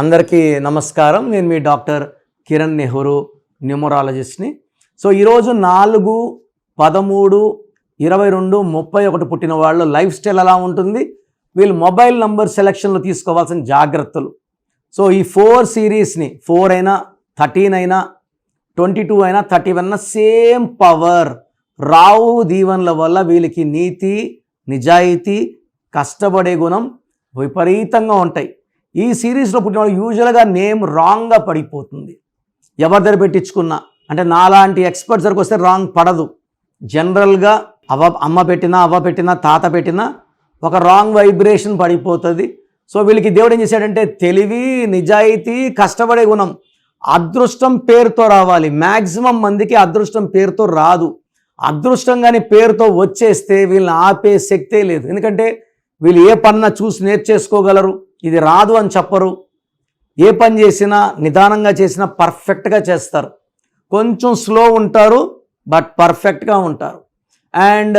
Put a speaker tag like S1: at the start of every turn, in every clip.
S1: అందరికీ నమస్కారం. నేను మీ డాక్టర్ కిరణ్ నెహ్రూ న్యూమరాలజిస్ట్ని. సో ఈరోజు నాలుగు పదమూడు ఇరవై రెండు ముప్పై ఒకటి పుట్టిన వాళ్ళు లైఫ్ స్టైల్ ఎలా ఉంటుంది? వీళ్ళు మొబైల్ నంబర్ సెలక్షన్లో తీసుకోవాల్సిన జాగ్రత్తలు. సో ఈ ఫోర్ సిరీస్ని ఫోర్ అయినా థర్టీన్ అయినా ట్వంటీ టూ అయినా థర్టీ వన్ సేమ్ పవర్. రావు దీవెనల వల్ల వీళ్ళకి నీతి నిజాయితీ కష్టపడే గుణం విపరీతంగా ఉంటాయి. ఈ సిరీస్లో పుట్టిన వాళ్ళు యూజువల్గా నేమ్ రాంగ్గా పడిపోతుంది. ఎవరి దగ్గర పెట్టించుకున్నా? అంటే నాలాంటి ఎక్స్పర్ట్స్ దగ్గరకు వస్తే రాంగ్ పడదు. జనరల్గా అవ్వ అమ్మ పెట్టినా అవ్వ పెట్టినా తాత పెట్టినా ఒక రాంగ్ వైబ్రేషన్ పడిపోతుంది. సో వీళ్ళకి దేవుడు ఏం చేశాడంటే తెలివి నిజాయితీ కష్టపడే గుణం అదృష్టం పేరుతో రావాలి. మ్యాక్సిమం మందికి అదృష్టం పేరుతో రాదు. అదృష్టం కానీ పేరుతో వచ్చేస్తే వీళ్ళని ఆపే శక్తే లేదు. ఎందుకంటే వీళ్ళు ఏ పన్న చూసి నేర్చేసుకోగలరు? ఇది రాదు అని చెప్పరు. ఏ పని చేసినా నిదానంగా చేసినా పర్ఫెక్ట్గా చేస్తారు. కొంచెం స్లో ఉంటారు బట్ పర్ఫెక్ట్గా ఉంటారు. అండ్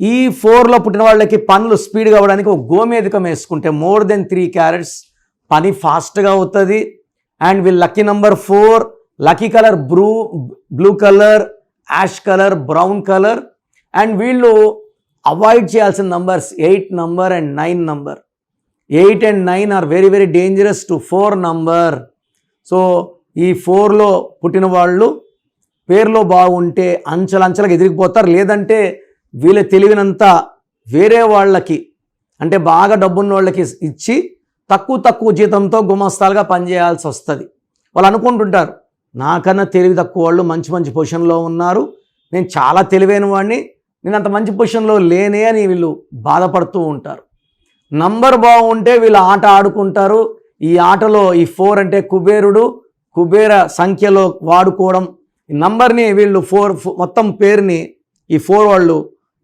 S1: ఈ ఫోర్లో పుట్టిన వాళ్ళకి పనులు స్పీడ్గా అవ్వడానికి ఒక గోమేధికం వేసుకుంటే మోర్ దెన్ త్రీ క్యారెట్స్ పని ఫాస్ట్గా అవుతుంది. అండ్ వీళ్ళు lucky number four lucky colour blue blue colour ash colour brown colour and వీళ్ళు అవాయిడ్ చేయాల్సిన numbers eight number and nine number eight and nine are very very dangerous to four number so ఈ ఫోర్లో పుట్టిన వాళ్ళు పేర్లో బాగుంటే అంచలంచలకు ఎదిరిగిపోతారు. లేదంటే వీళ్ళ తెలివినంత వేరే వాళ్ళకి అంటే బాగా డబ్బున్న వాళ్ళకి ఇచ్చి తక్కువ తక్కువ జీతంతో గుమస్తాలుగా పనిచేయాల్సి వస్తుంది. వాళ్ళు అనుకుంటుంటారు నాకన్నా తెలివి తక్కువ వాళ్ళు మంచి మంచి పొజిషన్లో ఉన్నారు. నేను చాలా తెలివైన వాడిని నేను అంత మంచి పొజిషన్లో లేనే అని వీళ్ళు బాధపడుతూ ఉంటారు. నంబర్ బాగుంటే వీళ్ళు ఆట ఆడుకుంటారు. ఈ ఆటలో ఈ ఫోర్ అంటే కుబేరుడు కుబేర సంఖ్యలో వాడుకోవడం. ఈ నంబర్ని వీళ్ళు ఫోర్ మొత్తం పేరుని ఈ ఫోర్ వాళ్ళు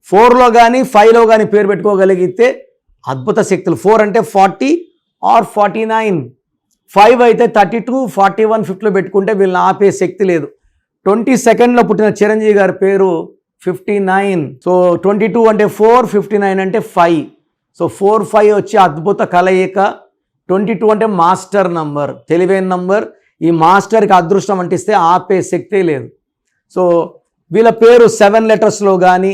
S1: ఫోర్లో కానీ ఫైవ్లో కానీ పేరు పెట్టుకోగలిగితే అద్భుత శక్తులు. ఫోర్ అంటే forty or forty nine. Five అయితే థర్టీ టూ ఫార్టీ వన్ ఫిఫ్టీలో పెట్టుకుంటే వీళ్ళని ఆపే శక్తి లేదు. ట్వంటీ సెకండ్లో పుట్టిన చిరంజీవి గారి పేరు fifty nine. So twenty two అంటే ఫోర్ ఫిఫ్టీ నైన్ అంటే ఫైవ్. సో ఫోర్ ఫైవ్ వచ్చి అద్భుత కలయిక ట్వంటీ టూ అంటే మాస్టర్ నంబర్ తెలివైన నంబర్. ఈ మాస్టర్కి అదృష్టం అంటిస్తే ఆపే శక్తే లేదు. సో వీళ్ళ పేరు సెవెన్ లెటర్స్లో కానీ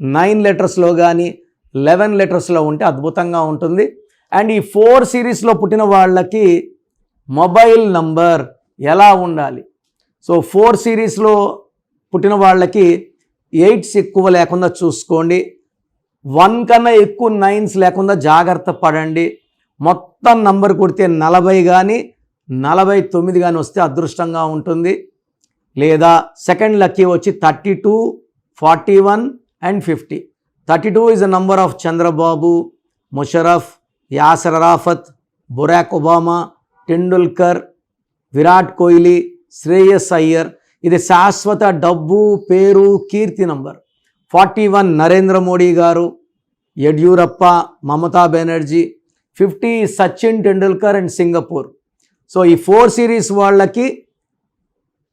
S1: నైన్ లెటర్స్లో కానీ లెవెన్ లెటర్స్లో ఉంటే అద్భుతంగా ఉంటుంది. అండ్ ఈ ఫోర్ సిరీస్లో పుట్టిన వాళ్ళకి మొబైల్ నంబర్ ఎలా ఉండాలి? సో ఫోర్ సిరీస్లో పుట్టిన వాళ్ళకి ఎయిట్స్ ఎక్కువ లేకుండా చూసుకోండి. వన్ కన్నా ఎక్కువ నైన్స్ లేకుండా జాగ్రత్త పడండి. మొత్తం నంబర్ కొడితే నలభై కానీ నలభై తొమ్మిది కానీ వస్తే అదృష్టంగా ఉంటుంది. లేదా సెకండ్ లక్కీ వచ్చి thirty two forty one and fifty. Thirty two is the number of Chandrababu Musharraf Yasser Arafat Barack Obama Tendulkar Virat Kohli Shreyas Iyer. ఇది శాశ్వత డబ్బు పేరు కీర్తి number. Forty one Narendra Modi గారు Yediyurappa Mamata Banerjee fifty Sachin Tendulkar and Singapore. So ఈ four series వాళ్ళకి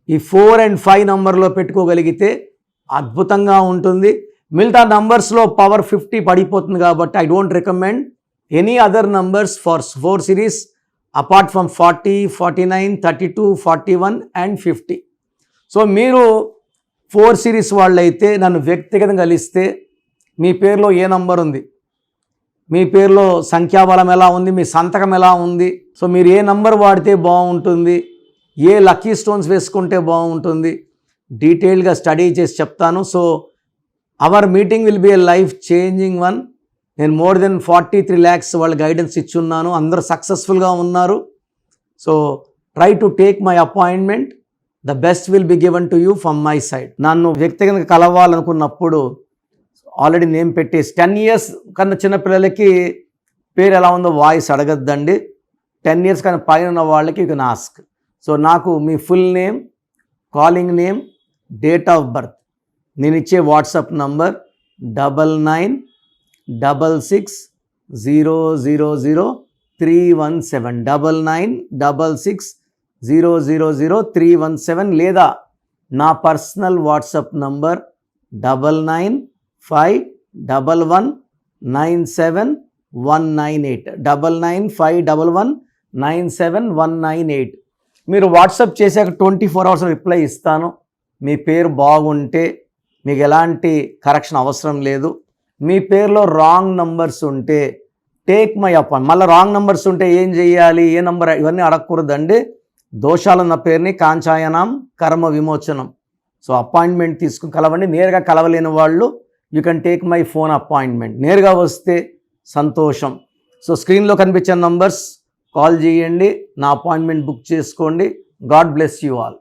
S1: ఈ four and five నంబర్లో పెట్టుకోగలిగితే అద్భుతంగా ఉంటుంది. మిగతా నంబర్స్లో పవర్ ఫిఫ్టీ పడిపోతుంది కాబట్టి I don't recommend any other numbers for four series apart from forty forty nine thirty two forty one and fifty. So మీరు ఫోర్ సిరీస్ వాళ్ళైతే నన్ను వ్యక్తిగతంగా కలిస్తే మీ పేరులో ఏ నంబర్ ఉంది? మీ పేరులో సంఖ్యాబలం ఎలా ఉంది? మీ సంతకం ఎలా ఉంది? సో మీరు ఏ నంబర్ వాడితే బాగుంటుంది? ఏ లక్కీ స్టోన్స్ వేసుకుంటే బాగుంటుంది? డీటెయిల్గా స్టడీ చేసి చెప్తాను. So our meeting will be a life changing one. నేను more than forty three lakhs వాళ్ళు గైడెన్స్ ఇచ్చున్నాను. అందరూ సక్సెస్ఫుల్గా ఉన్నారు. So try to take my appointment. The best will be given to you from my side. నన్ను వ్యక్తిగతంగా కలవాలనుకున్నప్పుడు already name పెట్టేసి టెన్ ఇయర్స్ కన్నా చిన్నపిల్లలకి పేరు ఎలా ఉందో వాయిస్ అడగద్దండి. టెన్ ఇయర్స్ కన్నా పైన ఉన్న వాళ్ళకి యూ కెన్ ఆస్క్. సో నాకు మీ full name calling name date of birth. నేను ఇచ్చే WhatsApp number double nine double six zero zero zero three one seven. Double nine double six zero zero zero three one seven లేదా నా personal WhatsApp number double nine five double one nine seven one nine eight. Double nine five double one nine seven one nine eight. మీరు WhatsApp చేశాక twenty four hours reply ఇస్తాను. మీ పేరు బాగుంటే మీకు ఎలాంటి correction అవసరం లేదు. మీ పేరులో రాంగ్ నంబర్స్ ఉంటే టేక్ మై అపాయింట్ మళ్ళీ రాంగ్ నంబర్స్ ఉంటే ఏం చేయాలి? ఏ నంబర్? ఇవన్నీ అడగకూడదండి. దోషాలన్న పేరుని కాంచాయనం కర్మ విమోచనం. సో అపాయింట్మెంట్ తీసుకుని కలవండి. నేరుగా కలవలేని వాళ్ళు you can take my phone appointment నేరుగా వస్తే సంతోషం. సో స్క్రీన్లో కనిపించే నంబర్స్ కాల్ చేయండి. నా అపాయింట్మెంట్ బుక్ చేసుకోండి. God bless you all